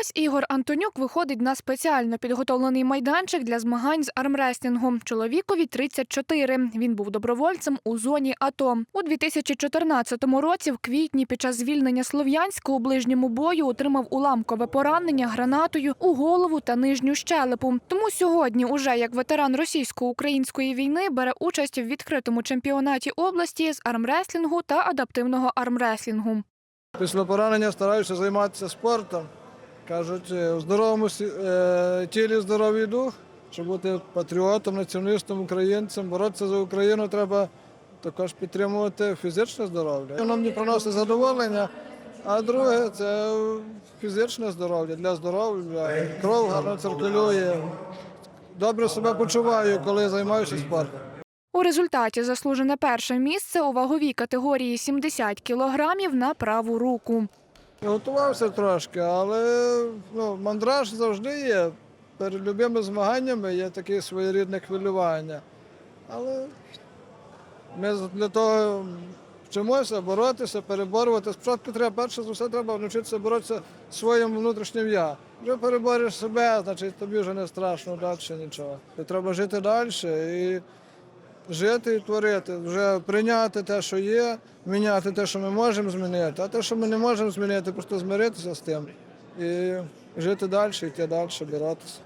ось Ігор Антонюк виходить на спеціально підготовлений майданчик для змагань з армреслінгу. Чоловікові 34. Він був добровольцем у зоні АТО. У 2014 році, в квітні, під час звільнення Слов'янська у ближньому бою отримав уламкове поранення гранатою у голову та нижню щелепу. Тому сьогодні, уже як ветеран російсько-української війни, бере участь в відкритому чемпіонаті області з армреслінгу та адаптивного армреслінгу. Після поранення стараюся займатися спортом. Кажуть, е, у здоровому е, тілі здоровий дух. Щоб бути патріотом, націоналістом, українцем, боротися за Україну, треба також підтримувати фізичне здоров'я. Воно мені приносить задоволення. А друге це фізичне здоров'я для здоров'я. Кров гарно циркулює. Добре себе почуваю, коли займаюся спортом. У результаті заслужене перше місце у ваговій категорії 70 кілограмів на праву руку. Готувався трошки, але ну, мандраж завжди є. Перед любими змаганнями є таке своєрідне хвилювання. Але ми для того вчимося боротися, переборювати. Спочатку треба, перше за все, треба навчитися боротися своїм внутрішнім я. Вже переборюєш себе, значить тобі вже не страшно далі нічого. І треба жити далі і жити і творити, вже прийняти те, що є, міняти те, що ми можемо змінити, а те, що ми не можемо змінити, просто змиритися з тим і жити далі, йти далі, боротися.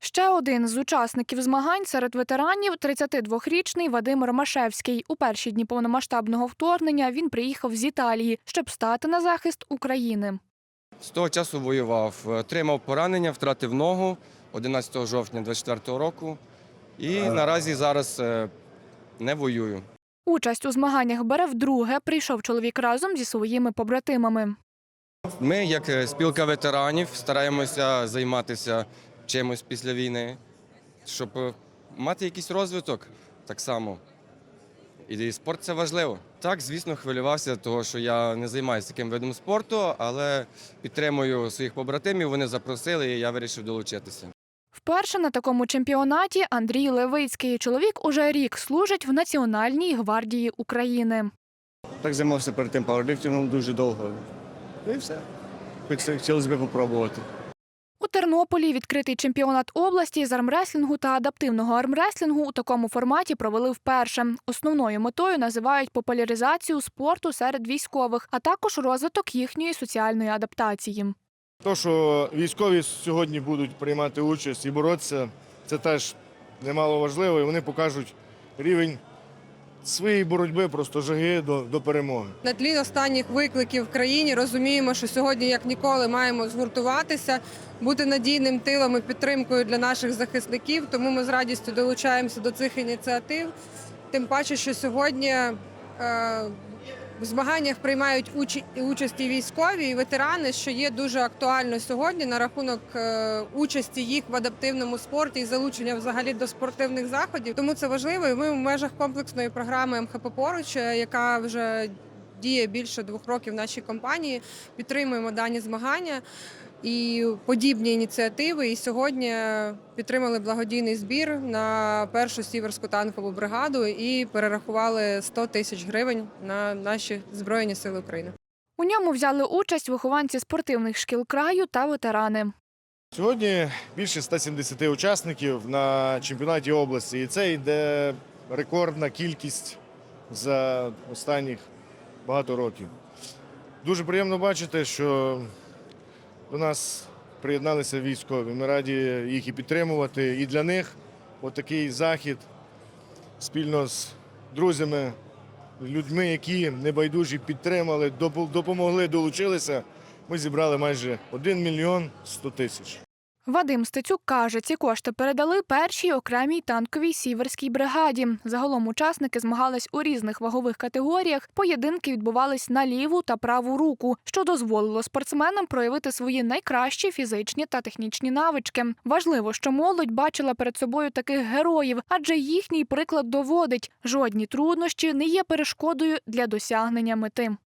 Ще один з учасників змагань серед ветеранів 32-річний Вадим Ромашевський. У перші дні повномасштабного вторгнення він приїхав з Італії, щоб стати на захист України. З того часу воював, отримав поранення, втратив ногу 11 жовтня 24 року. І наразі зараз е, не воюю. Участь у змаганнях бере вдруге. Прийшов чоловік разом зі своїми побратимами. Ми, як е, спілка ветеранів, стараємося займатися чимось після війни, щоб е, мати якийсь розвиток так само. І спорт це важливо. Так, звісно, хвилювався, того, що я не займаюся таким видом спорту, але підтримую своїх побратимів. Вони запросили, і я вирішив долучитися. Вперше на такому чемпіонаті Андрій Левицький. Чоловік уже рік служить в Національній гвардії України. Так займався перед тим пауерліфтингом дуже довго. І все. Хотілося б попробувати. У Тернополі відкритий чемпіонат області з армреслінгу та адаптивного армреслінгу у такому форматі провели вперше. Основною метою називають популяризацію спорту серед військових, а також розвиток їхньої соціальної адаптації. То, що військові сьогодні будуть приймати участь і боротися, це теж немало важливо, і вони покажуть рівень своєї боротьби, просто жаги до, до перемоги. На тлі останніх викликів в країні розуміємо, що сьогодні, як ніколи, маємо згуртуватися, бути надійним тилом і підтримкою для наших захисників. Тому ми з радістю долучаємося до цих ініціатив. Тим паче, що сьогодні е, в змаганнях приймають участь і військові і ветерани, що є дуже актуально сьогодні на рахунок е, участі їх в адаптивному спорті і залучення взагалі до спортивних заходів. Тому це важливо. І ми в межах комплексної програми МХП поруч, е, яка вже діє більше двох років в нашій компанії, підтримуємо дані змагання. І подібні ініціативи. І сьогодні підтримали благодійний збір на першу сіверську танкову бригаду і перерахували 100 тисяч гривень на наші збройні сили України. У ньому взяли участь вихованці спортивних шкіл краю та ветерани. Сьогодні більше 170 учасників на чемпіонаті області, і це йде рекордна кількість за останніх багато років. Дуже приємно бачити, що до нас приєдналися військові. Ми раді їх і підтримувати. І для них отакий захід спільно з друзями, людьми, які небайдужі підтримали, допомогли, долучилися. Ми зібрали майже 1 мільйон 100 тисяч. Вадим Стецюк каже, ці кошти передали першій окремій танковій сіверській бригаді. Загалом учасники змагались у різних вагових категоріях. Поєдинки відбувались на ліву та праву руку, що дозволило спортсменам проявити свої найкращі фізичні та технічні навички. Важливо, що молодь бачила перед собою таких героїв, адже їхній приклад доводить, жодні труднощі не є перешкодою для досягнення мети.